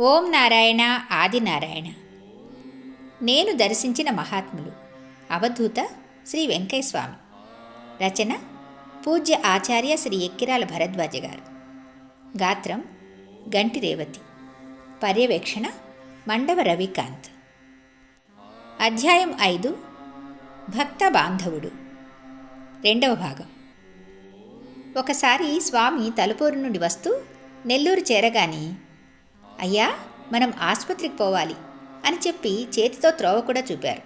ఓం నారాయణ ఆది నారాయణ. నేను దర్శించిన మహాత్ములు అవధూత శ్రీ వెంకయ్యస్వామి. రచన పూజ్య ఆచార్య శ్రీ ఎక్కిరాల భరద్వాజ గారు. గాత్రం గంటి రేవతి. పర్యవేక్షణ మండవ రవికాంత్. అధ్యాయం ఐదు భక్త బాంధవుడు. రెండవ భాగం. ఒకసారి స్వామి తలుపూరు నుండి వస్తూ నెల్లూరు చేరగాని అయ్యా మనం ఆసుపత్రికి పోవాలి అని చెప్పి చేతితో త్రోవ కూడా చూపారు.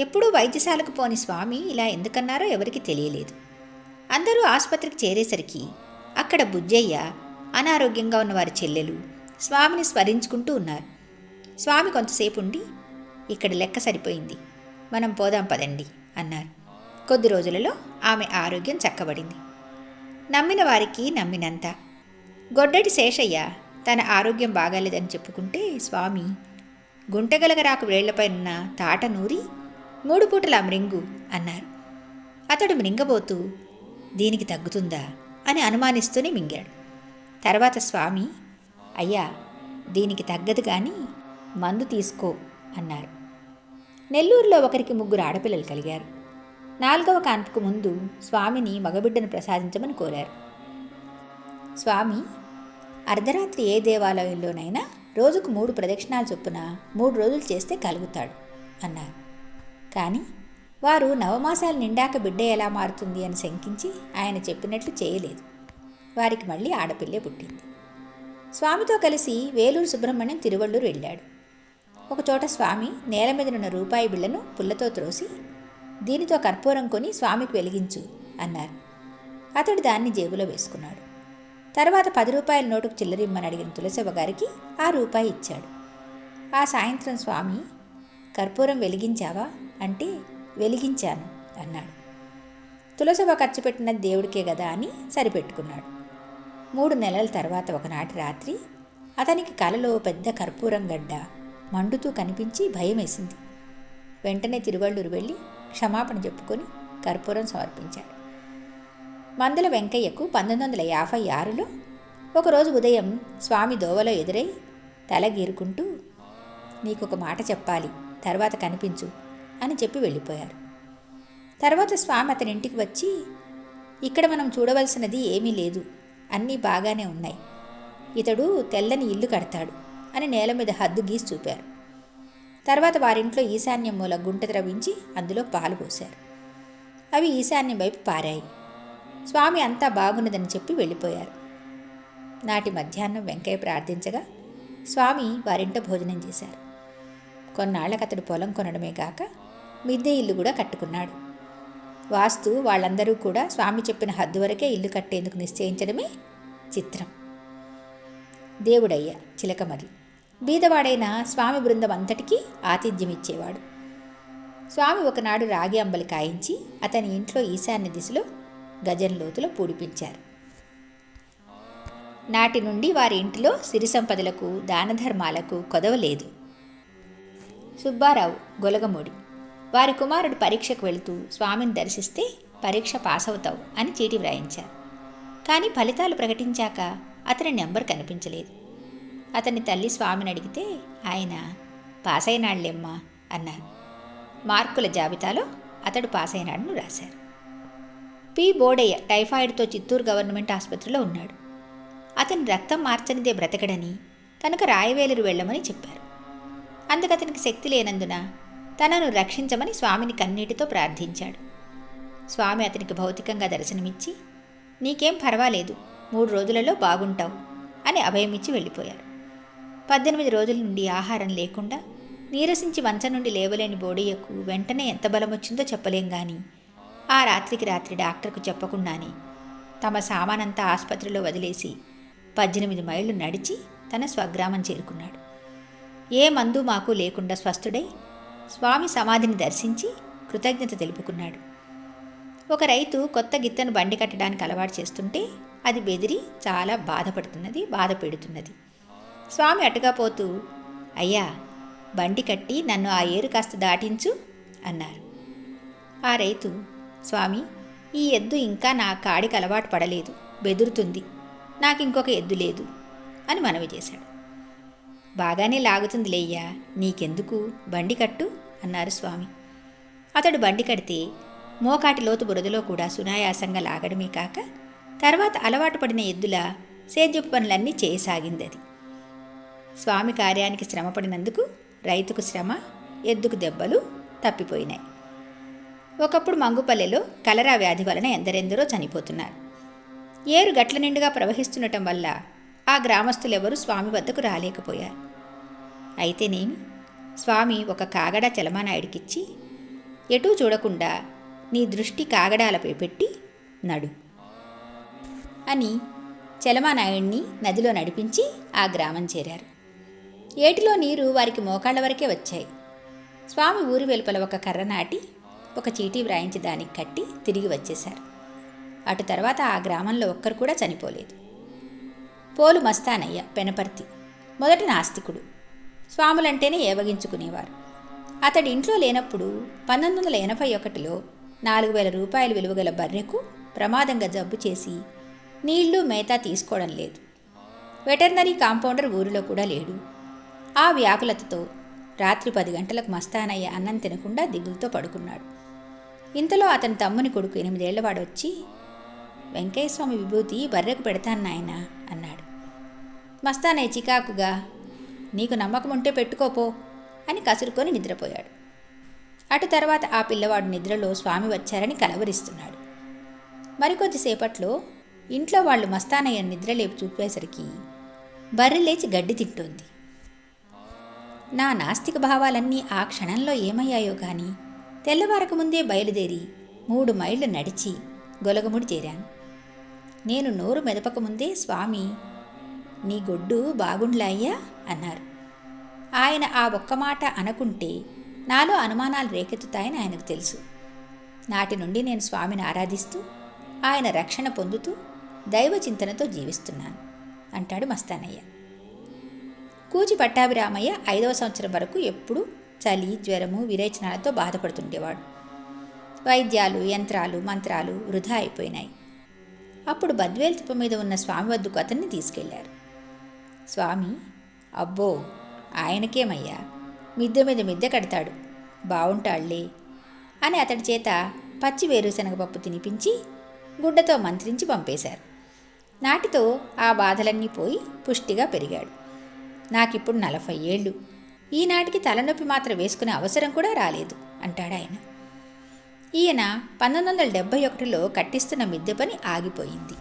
ఎప్పుడూ వైద్యశాలకు పోని స్వామి ఇలా ఎందుకన్నారో ఎవరికి తెలియలేదు. అందరూ ఆసుపత్రికి చేరేసరికి అక్కడ బుజ్జయ్య అనారోగ్యంగా ఉన్న వారి చెల్లెలు స్వామిని స్మరించుకుంటూ ఉన్నారు. స్వామి కొంతసేపు ఉండి ఇక్కడ లెక్క సరిపోయింది. మనం పోదాం పదండి అన్నారు. కొద్ది రోజులలో ఆమె ఆరోగ్యం చక్కబడింది. నమ్మిన వారికి నమ్మినంత. గొడ్డటి శేషయ్య తన ఆరోగ్యం బాగాలేదని చెప్పుకుంటే స్వామి గుంటగలగరాకు వేళ్ళపై ఉన్న తాట నూరి మూడు పూటల మృంగు అన్నారు. అతడు మృంగబోతూ దీనికి తగ్గుతుందా అని అనుమానిస్తూనే మింగాడు. తర్వాత స్వామి అయ్యా దీనికి తగ్గదు కానీ మందు తీసుకో అన్నారు. నెల్లూరులో ఒకరికి ముగ్గురు ఆడపిల్లలు కలిగారు. నాలుగవ కాన్పుకు ముందు స్వామిని మగబిడ్డను ప్రసాదించమని కోరారు. స్వామి అర్ధరాత్రి ఏ దేవాలయంలోనైనా రోజుకు మూడు ప్రదక్షిణాలు చొప్పున మూడు రోజులు చేస్తే కలుగుతాడు అన్నారు. కానీ వారు నవమాసాలు నిండాక బిడ్డ ఎలా మారుతుంది అని శంకించి ఆయన చెప్పినట్లు చేయలేదు. వారికి మళ్ళీ ఆడపిల్లే పుట్టింది. స్వామితో కలిసి వేలూరు సుబ్రహ్మణ్యం తిరువళ్ళూరు వెళ్ళాడు. ఒకచోట స్వామి నేల మీదనున్న రూపాయి బిళ్ళను పుల్లతో త్రోసి దీనితో కర్పూరం కొని స్వామికి వెలిగించు అన్నారు. అతడు దాన్ని జేబులో వేసుకున్నాడు. తర్వాత పది రూపాయల నోటుకు చిల్లరిమ్మని అడిగిన తులసివ్వ గారికి ఆ రూపాయి ఇచ్చాడు. ఆ సాయంత్రం స్వామి కర్పూరం వెలిగించావా? అంటే వెలిగించాను అన్నాడు. తులసివ్వ ఖర్చు పెట్టిన దేవుడికే కదా అని సరిపెట్టుకున్నాడు. మూడు నెలల తర్వాత ఒకనాటి రాత్రి అతనికి కలలో పెద్ద కర్పూరం గడ్డ మండుతూ కనిపించి భయం వేసింది వెంటనే తిరువళ్ళూరు వెళ్ళి క్షమాపణ చెప్పుకొని కర్పూరం సమర్పించాడు. మందల వెంకయ్యకు పంతొమ్మిది వందల యాభై ఆరులో ఒకరోజు ఉదయం స్వామి దోవలో ఎదురై తల గీరుకుంటూ నీకొక మాట చెప్పాలి తర్వాత కనిపించు అని చెప్పి వెళ్ళిపోయారు. తర్వాత స్వామి అతని ఇంటికి వచ్చి ఇక్కడ మనం చూడవలసినది ఏమీ లేదు అన్నీ బాగానే ఉన్నాయి. ఇతడు తెల్లని ఇల్లు కడతాడు అని నేల మీద హద్దు గీసి చూపారు. తర్వాత వారింట్లో ఈశాన్యం మూల గుంట ద్రవించి అందులో పాలు పోశారు. అవి ఈశాన్యం వైపు పారాయి. స్వామి అంతా బాగున్నదని చెప్పి వెళ్ళిపోయారు. నాటి మధ్యాహ్నం వెంకయ్య ప్రార్థించగా స్వామి వారింట భోజనం చేశారు. కొన్నాళ్ళకు అతడు పొలం కొనడమే కాక మిద్దె ఇల్లు కూడా కట్టుకున్నాడు. వాస్తు వాళ్ళందరూ కూడా స్వామి చెప్పిన హద్దు వరకే ఇల్లు కట్టేందుకు నిశ్చయించడమే చిత్రం. దేవుడయ్య చిలకమరి బీదవాడైన స్వామి బృందం అంతటికీ ఆతిథ్యం ఇచ్చేవాడు స్వామి ఒకనాడు రాగి అంబలి కాయించి అతని ఇంట్లో ఈశాన్య దిశలో గజం లోతులో పూడిపించారు. నాటి నుండి వారి ఇంటిలో సిరి సంపదలకు దానధర్మాలకు కొదవలేదు సుబ్బారావు గొలగమూడి వారి కుమారుడు పరీక్షకు వెళుతూ స్వామిని దర్శిస్తే పరీక్ష పాస్ అవుతావు అని చీటి వ్రాయించారు. కానీ ఫలితాలు ప్రకటించాక అతని నెంబర్ కనిపించలేదు. అతని తల్లి స్వామిని అడిగితే ఆయన పాస్ అయినాళ్ళేమ్మా అన్నారు. మార్కుల జాబితాలో అతడు పాస్ అయినాడను రాశారు. పి బోడయ్య టైఫాయిడ్తో చిత్తూరు గవర్నమెంట్ ఆసుపత్రిలో ఉన్నాడు. అతని రక్తం మార్చనిదే బ్రతకడని తనకు రాయవేలురు వెళ్ళమని చెప్పారు. అందుకు అతనికి శక్తి లేనందున తనను రక్షించమని స్వామిని కన్నీటితో ప్రార్థించాడు. స్వామి అతనికి భౌతికంగా దర్శనమిచ్చి నీకేం పర్వాలేదు మూడు రోజులలో బాగుంటావు అని అభయమిచ్చి వెళ్ళిపోయారు. పద్దెనిమిది రోజుల నుండి ఆహారం లేకుండా నీరసించి మంచం నుండి లేవలేని బోడయ్యకు వెంటనే ఎంత బలమొచ్చిందో చెప్పలేం కానీ ఆ రాత్రికి రాత్రి డాక్టర్కు చెప్పకుండానే తమ సామానంతా ఆసుపత్రిలో వదిలేసి పద్దెనిమిది మైళ్ళు నడిచి తన స్వగ్రామం చేరుకున్నాడు. ఏ మందు మాకు లేకుండా స్వస్థుడై స్వామి సమాధిని దర్శించి కృతజ్ఞత తెలుపుకున్నాడు. ఒక రైతు కొత్త గిత్తను బండి కట్టడానికి అలవాటు చేస్తుంటే అది బెదిరి చాలా బాధపడుతున్నది బాధ పెడుతున్నది. స్వామి అటుగా పోతూ అయ్యా బండి కట్టి నన్ను ఆ ఏరు కాస్త దాటించు అన్నారు. ఆ రైతు స్వామి ఈ ఎద్దు ఇంకా నా కాడికి అలవాటు పడలేదు బెదురుతుంది. నాకు ఇంకొక ఎద్దు లేదు అని మనవి చేశాడు. బాగానే లాగుతుంది లేయ్యా నీకెందుకు? బండి కట్టు అన్నారు స్వామి. అతడు బండి కడితే మోకాటి లోతు బురదలో కూడా సునాయాసంగా లాగడమే కాక తర్వాత అలవాటు పడిన ఎద్దుల సేద్యపు పనులన్నీ చేయసాగింది అది స్వామి కార్యానికి శ్రమపడినందుకు రైతుకు శ్రమ ఎద్దుకు దెబ్బలు తప్పిపోయినాయి. ఒకప్పుడు మంగుపల్లెలో కలరా వ్యాధి వలన ఎందరెందరో చనిపోతున్నారు. ఏరు గట్ల నిండుగా ప్రవహిస్తుండటం వల్ల ఆ గ్రామస్తులెవరూ స్వామి వద్దకు రాలేకపోయారు. అయితేనేమి స్వామి ఒక కాగడ చలమానాయుడికిచ్చి ఎటూ చూడకుండా నీ దృష్టి కాగడాలపై పెట్టి నడు అని చలమానాయుడిని నదిలో నడిపించి ఆ గ్రామం చేరారు. ఏటిలో నీరు వారికి మోకాళ్ళ వరకే వచ్చాయి. స్వామి ఊరి వెలుపల ఒక కర్ర నాటి ఒక చీటీ వ్రాయించి దానికి కట్టి తిరిగి వచ్చేశారు. అటు తర్వాత ఆ గ్రామంలో ఒక్కరు కూడా చనిపోలేదు. పోలు మస్తానయ్య పెనపర్తి మొదటి నాస్తికుడు. స్వాములంటేనే ఏవగించుకునేవారు. అతడి ఇంట్లో లేనప్పుడు పంతొమ్మిది వందల ఎనభై ఒకటిలో నాలుగు వేల రూపాయల విలువగల బర్రెకు ప్రమాదంగా జబ్బు చేసి నీళ్ళు మేత తీసుకోవడం లేదు. వెటర్నరీ కాంపౌండర్ ఊరిలో కూడా లేడు. ఆ వ్యాకులతతో రాత్రి పది గంటలకు మస్తానయ్య అన్నం తినకుండా దిగులతో పడుకున్నాడు. ఇంతలో అతని తమ్ముని కొడుకు ఎనిమిదేళ్ళవాడు వచ్చి వెంకయ్యస్వామి విభూతి బర్రెకు పెడతాను నాయన అన్నాడు. మస్తానయ్య చికాకుగా నీకు నమ్మకం ఉంటే పెట్టుకోపో అని కసురుకొని నిద్రపోయాడు. అటు తర్వాత ఆ పిల్లవాడు నిద్రలో స్వామి వచ్చారని కలవరిస్తున్నాడు. మరికొద్దిసేపట్లో ఇంట్లో వాళ్ళు మస్తానయ్య నిద్రలేపు చూపేసరికి బర్రె లేచి గడ్డి తింటోంది. నా నాస్తిక భావాలన్నీ ఆ క్షణంలో ఏమయ్యాయో కానీ తెల్లవారక ముందే బయలుదేరి మూడు మైళ్ళు నడిచి గొలగముడి చేరాను. నేను నోరు మెదపకముందే స్వామి నీ గొడ్డు బాగుండ్లాయ్యా అన్నారు. ఆయన ఆ ఒక్క మాట అనకుంటే నాలో అనుమానాలు రేకెత్తుతాయని ఆయనకు తెలుసు. నాటి నుండి నేను స్వామిని ఆరాధిస్తూ ఆయన రక్షణ పొందుతూ దైవ చింతనతో జీవిస్తున్నాను అంటాడు మస్తానయ్య. కూచి పట్టాభిరామయ్య ఐదవ సంవత్సరం వరకు ఎప్పుడూ చలి జ్వరము విరేచనాలతో బాధపడుతుండేవాడు. వైద్యాలు యంత్రాలు మంత్రాలు వృధా అయిపోయినాయి. అప్పుడు బద్వేల్ తిప్ప మీద ఉన్న స్వామి వద్దకు అతన్ని తీసుకెళ్ళారు. స్వామి అబ్బో ఆయనకేమయ్యా? మిద్దె మీద మిద్దె కడతాడు. బావుంటాళ్ళే అని అతడి చేత పచ్చి వేరుశనగపప్పు తినిపించి గుడ్డతో మంత్రించి పంపేశారు. నాటితో ఆ బాధలన్నీ పోయి పుష్టిగా పెరిగాడు. నాకిప్పుడు నలభై ఏళ్ళు. ఈనాటికి తలనొప్పి మాత్రం వేసుకునే అవసరం కూడా రాలేదు అంటాడు ఆయన. ఈయన పంతొమ్మిది వందల డెబ్భై ఒకటిలో కట్టిస్తున్న మిద్దె పని ఆగిపోయింది.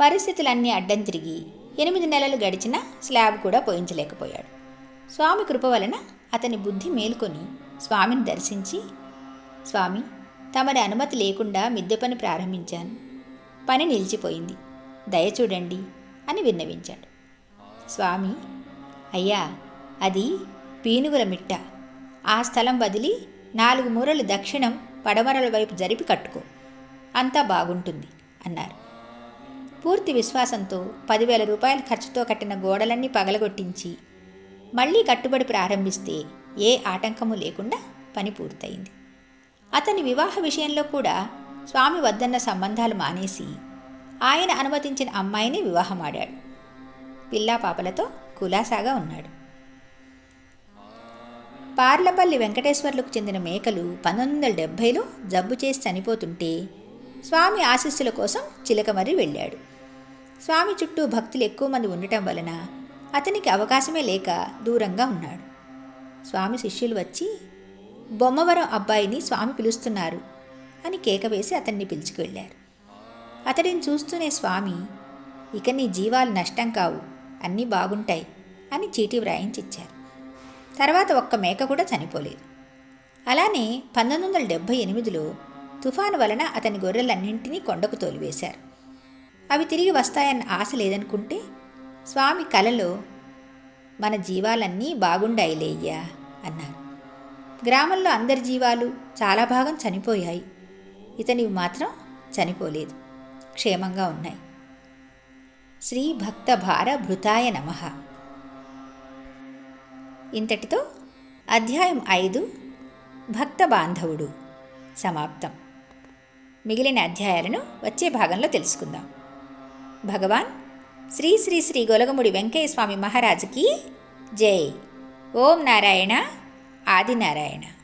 పరిస్థితులన్నీ అడ్డం తిరిగి ఎనిమిది నెలలు గడిచినా స్లాబ్ కూడా పోయించలేకపోయాడు. స్వామి కృప వలన అతని బుద్ధి మేలుకొని స్వామిని దర్శించి స్వామి తమరి అనుమతి లేకుండా మిద్దె పని ప్రారంభించాను. పని నిలిచిపోయింది. దయ చూడండి అని విన్నవించాడు. స్వామి! అయ్యా అది పీనుగుల మిట్ట. ఆ స్థలం బదిలి నాలుగు మూరలు దక్షిణం పడమరల వైపు జరిపి కట్టుకో. అంతా బాగుంటుంది అన్నారు. పూర్తి విశ్వాసంతో పదివేల రూపాయల ఖర్చుతో కట్టిన గోడలన్నీ పగలగొట్టించి మళ్ళీ కట్టుబడి ప్రారంభిస్తే ఏ ఆటంకము లేకుండా పని పూర్తయింది. అతని వివాహ విషయంలో కూడా స్వామి వద్దన్న సంబంధాలు మానేసి ఆయన అనుమతించిన అమ్మాయిని వివాహమాడాడు. పిల్లా పాపలతో కులాసాగా ఉన్నాడు. పార్లపల్లి వెంకటేశ్వర్లకు చెందిన మేకలు పంతొమ్మిది వందల డెబ్భైలో జబ్బు చేసి చనిపోతుంటే స్వామి ఆశీస్సుల కోసం చిలకమర్రి వెళ్ళాడు. స్వామి చుట్టూ భక్తులు ఎక్కువ మంది ఉండటం వలన అతనికి అవకాశమే లేక దూరంగా ఉన్నాడు. స్వామి శిష్యులు వచ్చి బొమ్మవరం అబ్బాయిని స్వామి పిలుస్తున్నారు అని కేక వేసి అతన్ని పిలుచుకువెళ్ళారు అతడిని చూస్తూనే స్వామి ఇక నీ జీవాలు నష్టం కావు. అన్నీ బాగుంటాయి అని చీటీ వ్రాయించిచ్చారు. తర్వాత ఒక్క మేక కూడా చనిపోలేదు. అలానే పంతొమ్మిది వందల డెబ్భై ఎనిమిదిలో తుఫాను వలన అతని గొర్రెలన్నింటినీ కొండకు తోలివేశారు. అవి తిరిగి వస్తాయన్న ఆశ లేదనుకుంటే స్వామి కలలో మన జీవాలన్నీ బాగుండాయిలేయ్యా అన్నారు. గ్రామంలో అందరి జీవాలు చాలా భాగం చనిపోయాయి. ఇతనివి మాత్రం చనిపోలేదు. క్షేమంగా ఉన్నాయి. శ్రీ భృతాయ నమ. ఇంతటితో అధ్యాయం ఐదు భక్త బాంధవుడు సమాప్తం. మిగిలిన అధ్యాయాలను వచ్చే భాగంలో తెలుసుకుందాం. భగవాన్ శ్రీ శ్రీ శ్రీ గొలగముడి వెంకయ్య స్వామి మహారాజుకి జై. ఓం నారాయణ ఆదినారాయణ.